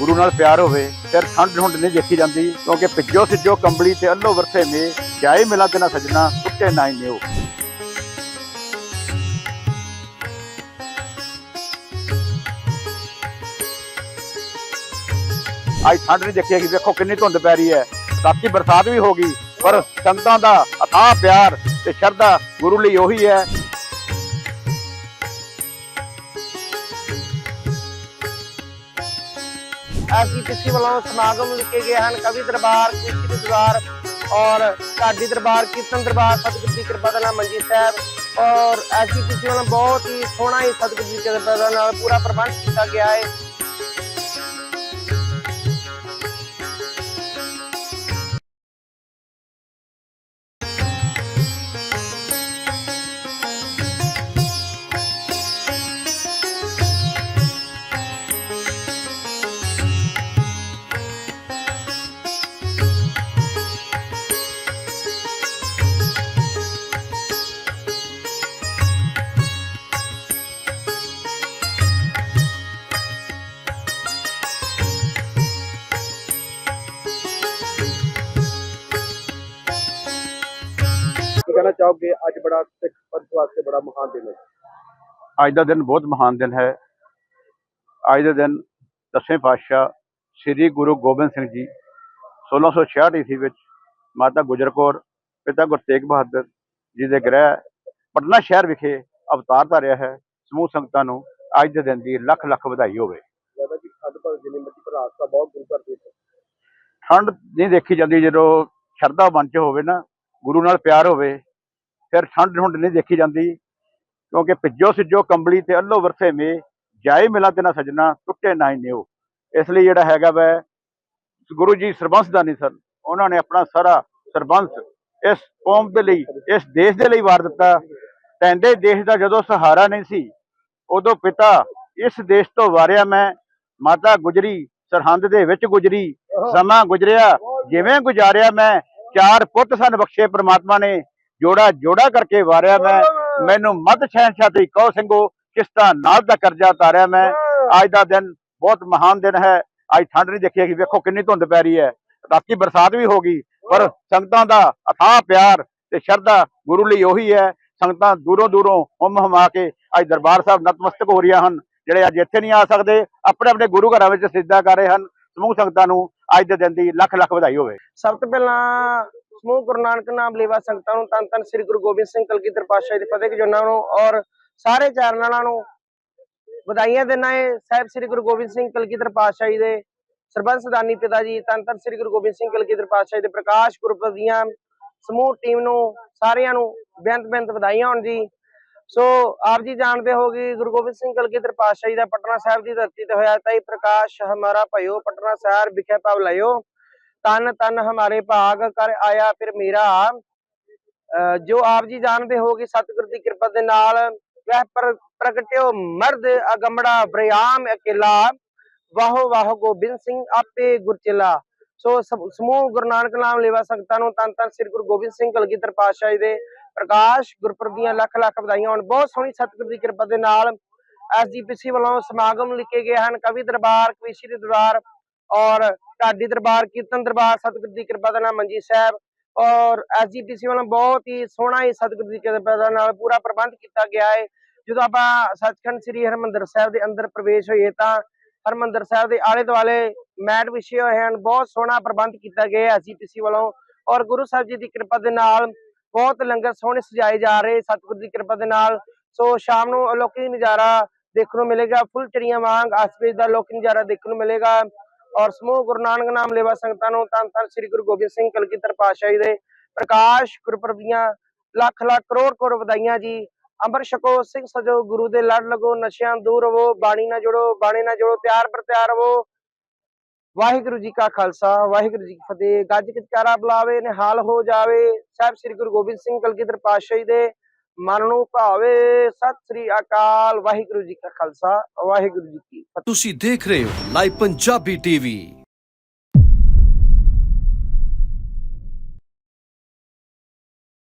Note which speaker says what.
Speaker 1: ਗੁਰੂ ਨਾਲ ਪਿਆਰ ਹੋਵੇ, ਫਿਰ ਠੰਡ ਠੁੰਡ ਨਹੀਂ ਦੇਖੀ ਜਾਂਦੀ, ਕਿਉਂਕਿ ਪਿੱਜੋ ਸਿੱਜੋ ਕੰਬਲੀ ਤੇ ਅੱਲੋ ਵਰਸੇ ਮੇ, ਜਾਏ ਮਿਲਾ ਤੇ ਨਾ ਸਜਣਾ ਟੁੱਟੇ ਨਾ ਹੀ ਨਿਓ। ਅੱਜ ਠੰਡ ਨਹੀਂ ਦੇਖੀ ਹੈਗੀ, ਵੇਖੋ ਕਿੰਨੀ ਧੁੰਦ ਪੈ ਰਹੀ ਹੈ। ਰਾਤੀ ਬਰਸਾਤ ਵੀ ਹੋ ਗਈ, ਪਰ ਸੰਗਤਾਂ ਦਾ ਅਥਾਹ ਪਿਆਰ ਤੇ ਸ਼ਰਧਾ ਗੁਰੂ ਲਈ ਉਹੀ ਹੈ।
Speaker 2: ਐਸਜੀਪੀਸੀ ਵੱਲੋਂ ਸਮਾਗਮ ਲਿਖੇ ਗਏ ਹਨ, ਕਵੀ ਦਰਬਾਰ ਕ੍ਰਿਸ਼ਤੀ ਦਰਬਾਰ ਔਰ ਢਾਡੀ ਦਰਬਾਰ, ਕੀਰਤਨ ਦਰਬਾਰ, ਸਤਿਗੁਰੂ ਦੀ ਕਿਰਪਾ ਨਾਲ ਮੰਜੀ ਸਾਹਿਬ ਔਰ ਐਸੀ ਐਸਜੀਪੀਸੀ ਵੱਲੋਂ ਬਹੁਤ ਹੀ ਸੋਹਣਾ ਹੀ ਸਤਿਗੁਰੂ ਦੀ ਕਿਰਪਾ ਨਾਲ ਪੂਰਾ ਪ੍ਰਬੰਧ ਕੀਤਾ ਗਿਆ ਹੈ।
Speaker 3: ਕਹਿਣਾ ਚਾਹੋਗੇ ਅੱਜ ਬੜਾ ਸਿੱਖ ਪੰਥ ਵਾਸਤੇ ਬੜਾ ਮਹਾਨ ਦਿਨ ਹੈ।
Speaker 1: ਅੱਜ ਦਾ ਦਿਨ ਬਹੁਤ ਮਹਾਨ ਦਿਨ ਹੈ। ਅੱਜ ਦੇ ਦਿਨ ਦਸਵੇਂ ਪਾਤਸ਼ਾਹ ਸ੍ਰੀ ਗੁਰੂ ਗੋਬਿੰਦ ਸਿੰਘ ਜੀ 1666 ਈਸਵੀ ਵਿੱਚ ਮਾਤਾ ਗੁਜਰ ਕੌਰ ਪਿਤਾ ਗੁਰੂ ਤੇਗ ਬਹਾਦਰ ਜੀ ਦੇ ਗ੍ਰਹਿ ਪਟਨਾ ਸ਼ਹਿਰ ਵਿਖੇ ਅਵਤਾਰ ਧਾਰਿਆ ਹੈ। ਸਮੂਹ ਸੰਗਤਾਂ ਨੂੰ ਅੱਜ ਦੇ ਦਿਨ ਦੀ ਲੱਖ ਲੱਖ ਵਧਾਈ ਹੋਵੇ। ਠੰਡ ਨਹੀਂ ਦੇਖੀ ਜਾਂਦੀ ਜਦੋਂ ਸ਼ਰਧਾ ਮਨ ਚ ਹੋਵੇ ਨਾ ਗੁਰੂ ਨਾਲ ਪਿਆਰ ਹੋਵੇ ਫਿਰ ਠੰਡ ਠੁੰਡ ਨਹੀਂ ਦੇਖੀ ਜਾਂਦੀ, ਕਿਉਂਕਿ ਭਿੱਜੋ ਸਿੱਜੋ ਕੰਬਲੀ ਤੇ ਅੱਲੋ ਵਰਸੇ ਮੇ, ਜਾਏ ਮਿਲਾ ਤੇ ਨਾ ਸਜਣਾ, ਟੁੱਟੇ ਨਾ ਹੀ ਨਿਓ। ਇਸ ਲਈ ਜਿਹੜਾ ਹੈਗਾ ਵੈ, ਗੁਰੂ ਜੀ ਸਰਬੰਸ ਦਾ ਨਹੀਂ ਸਨ। ਉਹਨਾਂ ਨੇ ਆਪਣਾ ਸਾਰਾ ਸਰਬੰਸ ਇਸ ਕੌਮ ਦੇ ਲਈ, ਇਸ ਦੇਸ਼ ਦੇ ਲਈ ਵਾਰ ਦਿੱਤਾ। ਕਹਿੰਦੇ ਦੇਸ਼ ਦਾ ਜਦੋਂ ਸਹਾਰਾ ਨਹੀਂ ਸੀ, ਉਦੋਂ ਪਿਤਾ ਇਸ ਦੇਸ਼ ਤੋਂ ਵਾਰਿਆ ਮੈਂ, ਮਾਤਾ ਗੁਜਰੀ, ਸਰਹੰਦ ਦੇ ਵਿੱਚ ਗੁਜਰੀ, ਸਮਾਂ ਗੁਜਰਿਆ, ਜਿਵੇਂ ਗੁਜ਼ਾਰਿਆ ਮੈਂ, ਚਾਰ ਪੁੱਤ ਸਨ ਬਖਸ਼ੇ ਪ੍ਰਮਾਤਮਾ ਨੇ। ਜੋੜਾ ਜੋੜਾ ਕਰਕੇ ਵਾਰਿਆ ਮੈਂ। ਮੈਨੂੰ ਮੱਧ ਸ਼ਹਿਨਸ਼ਾਹ ਤੇ ਕਹੋ ਸਿੰਘੋ ਕਿਸ਼ਤਾ ਨਾਲ ਦਾ ਕਰਜ਼ਾ ਉਤਾਰਿਆ ਮੈਂ। ਅੱਜ ਦਾ ਦਿਨ ਬਹੁਤ ਮਹਾਨ ਦਿਨ ਹੈ। ਅੱਜ ਠੰਡ ਨਹੀਂ ਦੇਖੀ ਹੈਗੀ। ਵੇਖੋ ਕਿੰਨੀ ਧੁੰਦ ਪੈ ਰਹੀ ਹੈ। ਰਾਤੀ ਬਰਸਾਤ ਵੀ ਹੋ ਗਈ ਪਰ ਸੰਗਤਾਂ ਦਾ ਅਥਾਹ ਪਿਆਰ ਤੇ ਸ਼ਰਧਾ ਗੁਰੂ ਲਈ ਉਹੀ ਹੈ। ਸੰਗਤਾਂ ਦੂਰੋਂ ਦੂਰੋਂ ਹੁਮ ਹਮਾ ਕੇ ਅੱਜ ਦਰਬਾਰ ਸਾਹਿਬ ਨਤਮਸਤਕ ਹੋ ਰਹੀਆਂ ਹਨ। ਜਿਹੜੇ ਅੱਜ ਇੱਥੇ ਨਹੀਂ ਆ ਸਕਦੇ ਆਪਣੇ ਆਪਣੇ ਗੁਰੂ ਘਰਾਂ ਵਿੱਚ ਸਿੱਧਾ ਕਰ ਰਹੇ ਹਨ। ਸਮੂਹ ਸੰਗਤਾਂ ਨੂੰ ਅੱਜ ਦੇ ਦਿਨ ਦੀ ਲੱਖ ਲੱਖ ਵਧਾਈ ਹੋਵੇ।
Speaker 2: ਸਭ ਤੋਂ ਪਹਿਲਾਂ ਸਮੂਹ ਗੁਰੂ ਨਾਨਕ ਨਾਮ ਲੇਵਾ ਸੰਗਤਾਂ ਨੂੰ ਤਨ ਤਨ ਸ੍ਰੀ ਗੁਰੂ ਗੋਬਿੰਦ ਸਿੰਘ ਕਲਗੀਧਰ ਪਾਤਸ਼ਾਹ ਜੀ ਦੇ ਫਤਿਹ ਜਨਾਂ ਨੂੰ ਔਰ ਸਾਰੇ ਚਾਰਨਾਂ ਨੂੰ ਵਧਾਈਆਂ ਦਿੰਦਾ ਹੈ ਸਾਹਿਬ ਸ੍ਰੀ ਗੁਰੂ ਗੋਬਿੰਦ ਸਿੰਘ ਕਲਗੀਧਰ ਪਾਤਸ਼ਾਹ ਜੀ ਦੇ ਸਰਬੰਸ ਦਾਨੀ ਪਿਤਾ ਜੀ ਤਨ ਤਨ ਸ੍ਰੀ ਗੁਰੂ ਗੋਬਿੰਦ ਸਿੰਘ ਕਲਗੀਧਰ ਪਾਤਸ਼ਾਹ ਜੀ ਦੇ ਪ੍ਰਕਾਸ਼ ਗੁਰਪੁਰਬ ਦੀਆਂ ਸਮੂਹ ਟੀਮ ਨੂੰ ਸਾਰਿਆਂ ਨੂੰ ਬੇਅੰਤ ਬੇਅੰਤ ਵਧਾਈਆਂ ਹੋਣ ਜੀ। ਸੋ ਆਪ ਜੀ ਜਾਣਦੇ ਹੋਗੇ ਗੁਰੂ ਗੋਬਿੰਦ ਸਿੰਘ ਕਲਗੀਧਰ ਪਾਤਸ਼ਾਹ ਜੀ ਦਾ ਪਟਨਾ ਸਾਹਿਬ ਦੀ ਧਰਤੀ ਤੇ ਹੋਇਆ ਤਾਈ ਪ੍ਰਕਾਸ਼ ਹਮਾਰਾ ਭਇਓ, ਪਟਨਾ ਸਾਹਿਬ ਵਿਖੇ ਪਵ ਲਿਓ ਤਨ ਤਨ ਹਮਾਰੇ ਭਾਗ ਕਰ ਆਇਆ ਫਿਰ ਮੇਰਾ। ਜੋ ਆਪ ਜੀ ਜਾਣਦੇ ਹੋਗੇ ਸਤਿਗੁਰ ਦੀ ਕਿਰਪਾ ਦੇ ਨਾਲ ਵਹ ਪ੍ਰਗਟਿਓ ਮਰਦ ਅਗੰਮੜਾ ਬਰਿਆਮ ਅਕੇਲਾ। ਵਾਹੋ ਵਾਹੋ ਗੋਬਿੰਦ ਸਿੰਘ, ਆਪੇ ਗੁਰਚਿਲਾ ਸੋ ਸਮੂਹ ਗੁਰੂ ਨਾਨਕ ਨਾਮ ਲੇਵਾ ਸੰਗਤਾਂ ਨੂੰ ਤਨ ਤਨ ਸ੍ਰੀ ਗੁਰੂ ਗੋਬਿੰਦ ਸਿੰਘ ਕਲਗੀਧਰ ਪਾਤਸ਼ਾਹ ਜੀ ਦੇ ਪ੍ਰਕਾਸ਼, ਗੁਰਪੁਰਬ ਦੀਆਂ ਲੱਖ ਲੱਖ ਵਧਾਈਆਂ ਹੋਣ। ਬਹੁਤ ਸੋਹਣੀ ਸਤਿਗੁਰ ਦੀ ਕਿਰਪਾ ਦੇ ਨਾਲ ਐਸਜੀਪੀਸੀ ਵੱਲੋਂ ਸਮਾਗਮ ਲਿਖੇ ਗਏ ਹਨ। ਕਵੀ ਦਰਬਾਰ ਕਵੀਸ਼ੀ ਦਰਬਾਰ ਔਰ ਢਾਡੀ ਦਰਬਾਰ, ਕੀਰਤਨ ਦਰਬਾਰ, ਸਤਿਗੁਰ ਦੀ ਕਿਰਪਾ ਦੇ ਨਾਲ ਮੰਜੀ ਸਾਹਿਬ ਔਰ ਐਸਜੀਪੀਸੀ ਵੱਲੋਂ ਬਹੁਤ ਹੀ ਸੋਹਣਾ ਹੀ ਸਤਿਗੁਰ ਦੀ ਕਿਰਪਾ ਨਾਲ ਪੂਰਾ ਪ੍ਰਬੰਧ ਕੀਤਾ ਗਿਆ ਹੈ। ਜਦੋਂ ਆਪਾਂ ਸੱਚਖੰਡ ਸ੍ਰੀ ਹਰਮੰਦਰ ਸਾਹਿਬ ਦੇ ਅੰਦਰ ਪ੍ਰਵੇਸ਼ ਹੋਈਏ ਤਾਂ ਹਰਮੰਦਰ ਸਾਹਿਬ ਦੇ ਆਲੇ ਦੁਆਲੇ ਮੈਟ ਵਿਛੇ ਹੋਏ ਹਨ। ਬਹੁਤ ਸੋਹਣਾ ਪ੍ਰਬੰਧ ਕੀਤਾ ਗਿਆ ਹੈ ਐਸਜੀਪੀਸੀ ਵੱਲੋਂ ਔਰ ਗੁਰੂ ਸਾਹਿਬ ਜੀ ਦੀ ਕਿਰਪਾ ਦੇ ਨਾਲ ਬਹੁਤ ਲੰਗਰ ਸੋਹਣੇ ਸਜਾਏ ਜਾ ਰਹੇ ਸਤਿਗੁਰ ਦੀ ਕਿਰਪਾ ਦੇ ਨਾਲ ਸੋ ਸ਼ਾਮ ਨੂੰ ਅਲੌਕਿਕ ਨਜ਼ਾਰਾ ਦੇਖਣ ਨੂੰ ਮਿਲੇਗਾ। ਫੁੱਲ ਚੜੀਆਂ ਵਾਂਗ ਆਸਪੇਸ ਦਾ ਅਲੌਕਿਕ ਨਜ਼ਾਰਾ ਦੇਖਣ ਨੂੰ ਮਿਲੇਗਾ। ਔਰ ਸਮੂਹ ਗੁਰੂ ਨਾਨਕ ਨਾਮ ਲੇਵਾ ਸੰਗਤਾਂ ਨੂੰ ਧੰਨ ਧੰਨ ਸ੍ਰੀ ਗੁਰੂ ਗੋਬਿੰਦ ਸਿੰਘ ਕਲਗੀਧਰ ਪਾਤਸ਼ਾਹ ਦੇ ਪ੍ਰਕਾਸ਼ ਗੁਰਪੁਰਬ ਦੀਆਂ ਲੱਖ ਲੱਖ ਕਰੋੜ ਕਰੋੜ ਵਧਾਈਆਂ ਜੀ। ਅੰਮ੍ਰਿਤ ਛਕੋ, ਸਿੰਘ ਸਜੋ, ਗੁਰੂ ਦੇ ਲੜ ਲਗੋ, ਨਸ਼ਿਆਂ ਦੂਰ ਰਵੋ, ਬਾਣੀ ਨਾ ਜੁੜੋ, ਬਾਣੀ ਨਾ ਜੁੜੋ ਤਿਆਰ ਪਰ ਤਿਆਰ ਰਵੋ। ਵਾਹਿਗੁਰੂ ਜੀ ਕਾ ਖਾਲਸਾ, ਵਾਹਿਗੁਰੂ ਜੀ ਕੀ ਫਤਿਹ। ਗੱਜ ਕੇ ਬੁਲਾਵੇ, ਨਿਹਾਲ ਹੋ ਜਾਵੇ। ਸਾਹਿਬ ਸ੍ਰੀ ਗੁਰੂ ਗੋਬਿੰਦ ਸਿੰਘ ਕਲਗੀਧਰ ਪਾਤਸ਼ਾਹੀ ਦੇ ਮਨ ਨੂੰ ਭਾਵੇ, ਸਤਿ ਸ੍ਰੀ ਅਕਾਲ, ਵਾਹਿਗੁਰੂ ਜੀ ਕਾ ਖਾਲਸਾ, ਵਾਹਿਗੁਰੂ ਜੀ ਕੀ ਫਤਿਹ।
Speaker 4: ਤੁਸੀਂ ਦੇਖ ਰਹੇ ਹੋ ਲਾਈਵ ਪੰਜਾਬੀ ਟੀਵੀ।